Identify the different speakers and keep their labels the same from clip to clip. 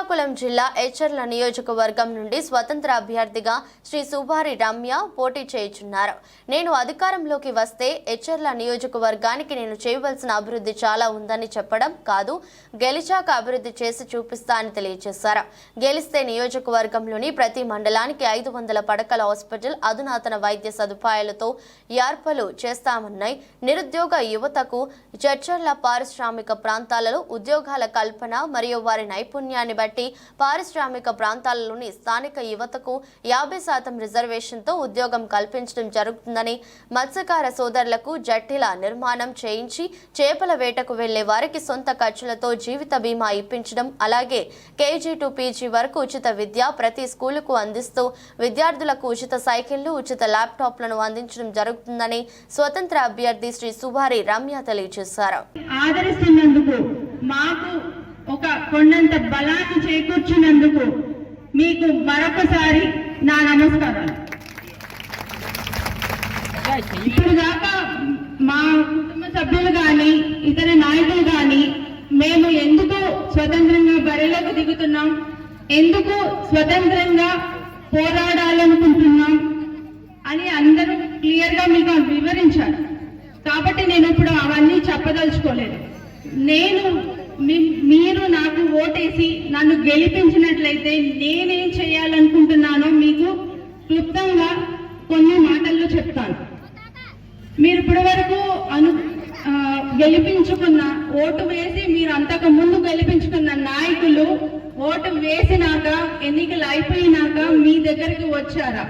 Speaker 1: శ్రీకాకుళం జిల్లా ఎచ్చర్ల నియోజకవర్గం నుండి స్వతంత్ర అభ్యర్థిగా శ్రీ సుభారి రమ్య పోటీ చేయుచున్నారు. నేను అధికారంలోకి వస్తే ఎచ్చర్ల నియోజకవర్గానికి నేను చేయవలసిన అభివృద్ధి చాలా ఉందని చెప్పడం కాదు గెలిచాక అభివృద్ధి చేసి చూపిస్తా అని తెలియజేశారు. గెలిస్తే నియోజకవర్గంలోని ప్రతి మండలానికి ఐదు వందల పడకల హాస్పిటల్ అధునాతన వైద్య సదుపాయాలతో ఏర్పాట్లు చేస్తామన్నాయి. నిరుద్యోగ యువతకు చర్చర్ల పారిశ్రామిక ప్రాంతాలలో ఉద్యోగాల కల్పన మరియు వారి నైపుణ్యాన్ని బట్టి పారిశ్రామిక ప్రాంతాలలోని స్థానిక యువతకు యాభై శాతం రిజర్వేషన్తో ఉద్యోగం కల్పించడం జరుగుతుందని మత్స్యకార సోదరులకు జట్టిల నిర్మాణం చేయించి చేపల వేటకు వెళ్ళే వారికి సొంత ఖర్చులతో జీవిత బీమా ఇప్పించడం అలాగే కేజీ టు పీజీ వరకు ఉచిత విద్య ప్రతి స్కూలుకు అందిస్తూ విద్యార్థులకు ఉచిత సైకిళ్ళు ఉచిత ల్యాప్టాప్లను అందించడం జరుగుతుందని స్వతంత్ర అభ్యర్థి శ్రీ సుభారి రమ్య తెలియజేశారు.
Speaker 2: ఆదరిస్తున్నందుకు మాకు ఒక కొండంత బలాన్ని చేకూర్చినందుకు మీకు మరొకసారి నా నమస్కారాలు. ఇప్పుడు దాకా మా కుటుంబ సభ్యులు కానీ ఇతర నాయకులు కానీ మేము ఎందుకు స్వతంత్రంగా బరిలోకి దిగుతున్నాం? ఎందుకు స్వతంత్రంగా పోరాడాలనుకుంటున్నాం? అని అందరూ క్లియర్గా మీకు వివరించారు కాబట్టి నేను ఇప్పుడు అవన్నీ చెప్పదలుచుకోలేదు. నేను మీరు నాకు ఓటేసి నన్ను గెలిపించినట్లయితే నేనేం చేయాలనుకుంటున్నానో మీకు క్లుప్తంగా కొన్ని మాటల్లో చెప్తాను. మీరు ఇప్పటి వరకు అను గెలిపించుకున్న ఓటు వేసి మీరు అంతకు ముందు గెలిపించుకున్న నాయకులు ఓటు వేసినాక ఎన్నికలు అయిపోయినాక మీ దగ్గరికి వచ్చారా?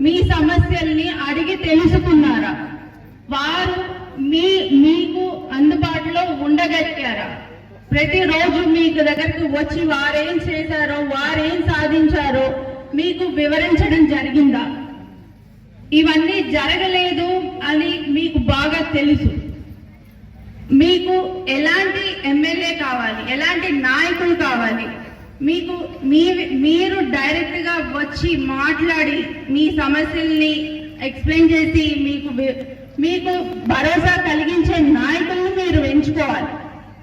Speaker 2: మీ సమస్యల్ని అడిగి తెలుసుకున్నారా? వారు మీ మీకు అందుబాటులో ఉండగలిగారా? ప్రతిరోజు మీకు దగ్గరకు వచ్చి వారేం చేశారో వారేం సాధించారో మీకు వివరించడం జరిగిందా? ఇవన్నీ జరగలేదు అని మీకు బాగా తెలుసు. మీకు ఎలాంటి ఎమ్మెల్యే కావాలి ఎలాంటి నాయకులు కావాలి మీకు మీ మీరు డైరెక్ట్గా వచ్చి మాట్లాడి మీ సమస్యల్ని ఎక్స్ప్లెయిన్ చేసి మీకు మీకు భరోసా కలిగించే నాయకులను మీరు ఎంచుకోవాలి.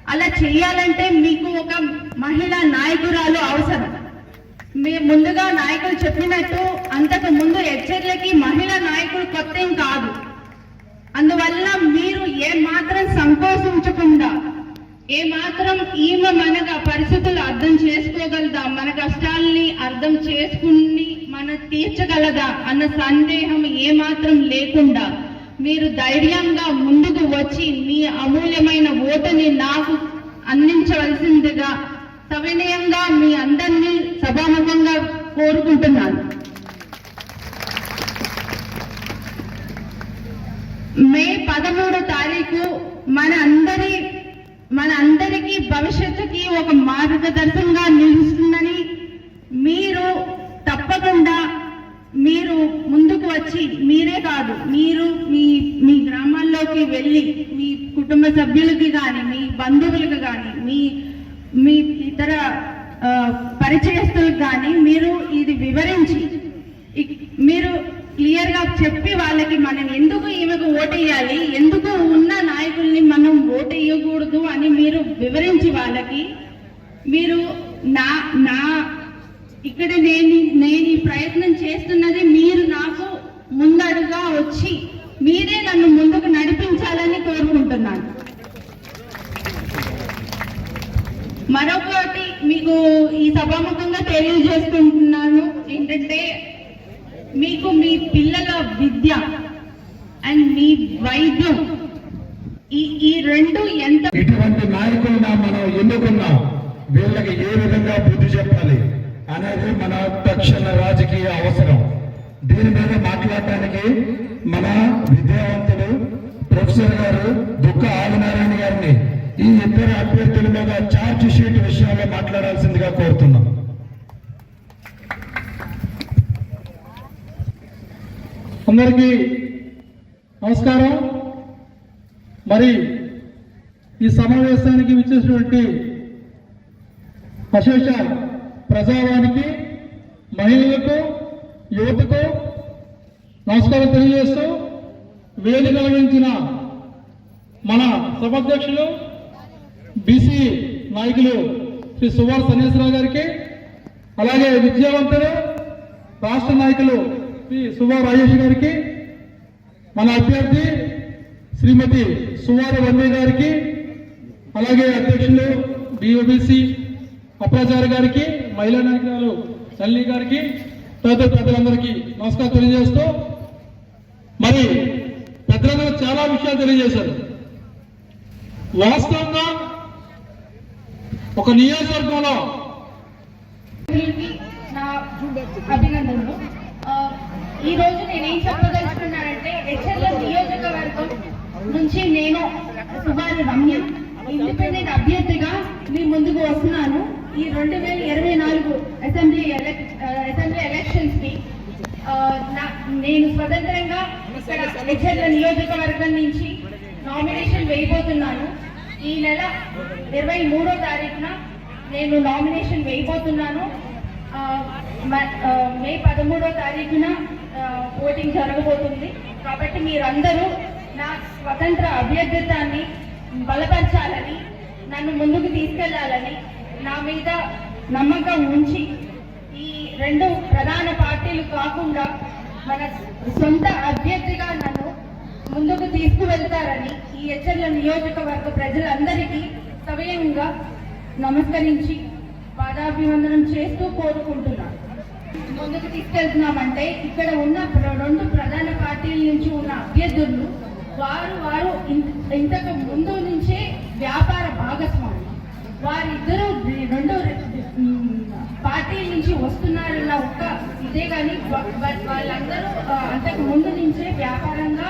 Speaker 2: అలా చేయాలంటే మీకు ఒక మహిళా నాయకురాలు అవసరం. మీ ముందుగా నాయకులు చెప్పినట్టు అంతకు ముందు హెచ్చర్లకి మహిళా నాయకులు కొత్త ఏం కాదు. అందువల్ల మీరు ఏ మాత్రం సంకోచించకుండా ఏ మాత్రం ఈమె మనగా పరిస్థితులు అర్థం చేసుకోగలదా మన కష్టాల్ని అర్థం చేసుకుని మన తీర్చగలదా అన్న సందేహం ఏ మాత్రం లేకుండా మీరు ధైర్యంగా ముందుకు వచ్చి మీ అమూల్యమైన ఓటుని నాకు అందించవలసిందిగా సవినయంగా మీ అందరినీ సభాముఖంగా కోరుకుంటున్నాను. మే పదమూడో తారీఖు మన అందరి మన అందరికీ భవిష్యత్తుకి ఒక మార్గదర్శకంగా నిలుస్తుందని మీరు తప్పకుండా మీరు ముందుకు వచ్చి మీరే కాదు మీరు మీ మీ గ్రామాల్లోకి వెళ్ళి మీ కుటుంబ సభ్యులకి కానీ మీ బంధువులకు కానీ మీ మీ ఇతర పరిచయస్తులకు కానీ మీరు ఇది వివరించి మీరు క్లియర్గా చెప్పి వాళ్ళకి మనం ఎందుకు ఈమెకు ఓటేయాలి ఎందుకు ఉన్న నాయకుల్ని మనం ఓటేయకూడదు అని మీరు వివరించి వాళ్ళకి మీరు నా నా ఇక్కడ నేను నేను ఈ ప్రయత్నం చేస్తున్నది మీరు నాకు ముందడుగా వచ్చి మీరే నన్ను ముందుకు నడిపించాలని కోరుకుంటున్నాను. మరొకటి మీకు ఈ సభాముఖంగా తెలియజేసుకుంటున్నాను ఏంటంటే మీకు మీ పిల్లల విద్య అండ్ మీ వైద్యం ఈ ఈ రెండు ఎంత
Speaker 3: ఇటువంటి నాయకులున్నా మనం ఎన్నుకున్నాం వీళ్ళకి ఏ విధంగా బుద్ధి చెప్పాలి అనేది మన తక్షణ రాజకీయ అవసరం. దీని మీద మాట్లాడటానికి మన విద్యావంతులు ప్రొఫెసర్ గారు దుఃఖ ఆదినారాయణ గారిని ఈ ఇద్దరు అభ్యర్థుల మీద ఛార్జ్ షీట్ విషయంలో మాట్లాడాల్సిందిగా కోరుతున్నాం.
Speaker 4: అందరికీ నమస్కారం. మరి ఈ సమావేశానికి విచ్చేసినటువంటి అశేష ప్రజావానికి మహిళలకు యువతకు నమస్కారం తెలియజేస్తూ వేదిక కలిగించిన మన సభాధ్యక్షులు బీసీ నాయకులు శ్రీ సుభాష్ సన్యాసరావు గారికి అలాగే విద్యావంతులు రాష్ట్ర నాయకులు శ్రీ సుభా రాజేష్ గారికి మన అభ్యర్థి శ్రీమతి సువారి వన్నే గారికి అలాగే అధ్యక్షులు బీఓబీసీ అప్రాచార్య గారికి మహిళా నాయకురాలు తల్లి గారికి తదితర పెద్దలందరికీ నమస్కారం తెలియజేస్తూ మరి పెద్దలందరూ చాలా విషయాలు తెలియజేశారు. వాస్తవంగా ఒక నియోజకవర్గంలో
Speaker 2: అభినందనలు. ఈ రోజు నేనేం చెప్పదలుచుకున్నానంటే హెచ్ఎల్ఎస్ నియోజకవర్గం నుంచి నేను సుమారు రమ్య ఇండిపెండెంట్ అభ్యర్థిగా మీ ముందుకు వస్తున్నాను. ఈ రెండు వేల ఇరవై నాలుగు అసెంబ్లీ అసెంబ్లీ ఎలక్షన్స్ని నేను స్వతంత్రంగా ఇక్కడ నియోజకవర్గం నుంచి నామినేషన్ వేయబోతున్నాను. ఈ నెల ఇరవై మూడో తారీఖున నేను నామినేషన్ వేయబోతున్నాను. మ- మే పదమూడో తారీఖున ఓటింగ్ జరగబోతుంది. కాబట్టి మీరందరూ నా స్వతంత్ర అభ్యర్థిత్వాన్ని బలపరచాలని నన్ను ముందుకు తీసుకెళ్ళాలని నా మీద నమ్మకం ఉంచి ఈ రెండు ప్రధాన పార్టీలు కాకుండా మన సొంత అభ్యర్థిగా నన్ను ముందుకు తీసుకువెళ్తారని ఈ హెచ్చర్ల నియోజకవర్గ ప్రజలందరికీ సవయంగా నమస్కరించి పాదాభివందనం చేస్తూ కోరుకుంటున్నాను. ముందుకు తీసుకెళ్తున్నామంటే ఇక్కడ ఉన్న రెండు ప్రధాన పార్టీల నుంచి ఉన్న అభ్యర్థులు వారు వారు ఇంతకు ముందు నుంచే వ్యాపార భాగస్వామి వారిద్దరూ రెండో రెండు పార్టీల నుంచి వస్తున్నారన్న ఒక్క ఇదే కానీ వాళ్ళందరూ అంతకు ముందు నుంచే వ్యాపారంగా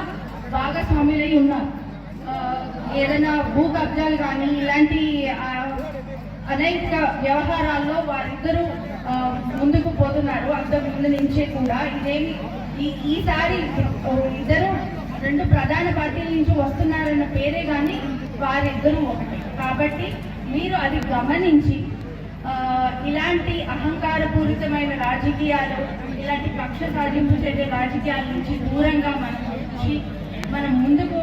Speaker 2: భాగస్వాములై ఉన్నారు. ఏదైనా భూ కబ్జాలు కానీ ఇలాంటి అనేక వ్యవహారాల్లో వారిద్దరూ ముందుకు పోతున్నారు. అంతకు ముందు నుంచే కూడా ఇదేమి ఈ ఈసారి ఇద్దరు రెండు ప్రధాన పార్టీల నుంచి వస్తున్నారన్న పేరే కానీ వారిద్దరూ ఒకటి. కాబట్టి మీరు అది గమనించి ఇలాంటి అహంకారపూరితమైన రాజకీయాలు ఇలాంటి పక్ష సాధింపు చేసే రాజకీయాల నుంచి దూరంగా మనం వచ్చి మనం ముందుకు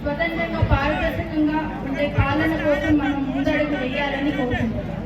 Speaker 2: స్వతంత్రంగా పారదర్శకంగా ఉండే పాలన కోసం మనం ముందడుగు వేయాలని కోరుకుంటున్నాం.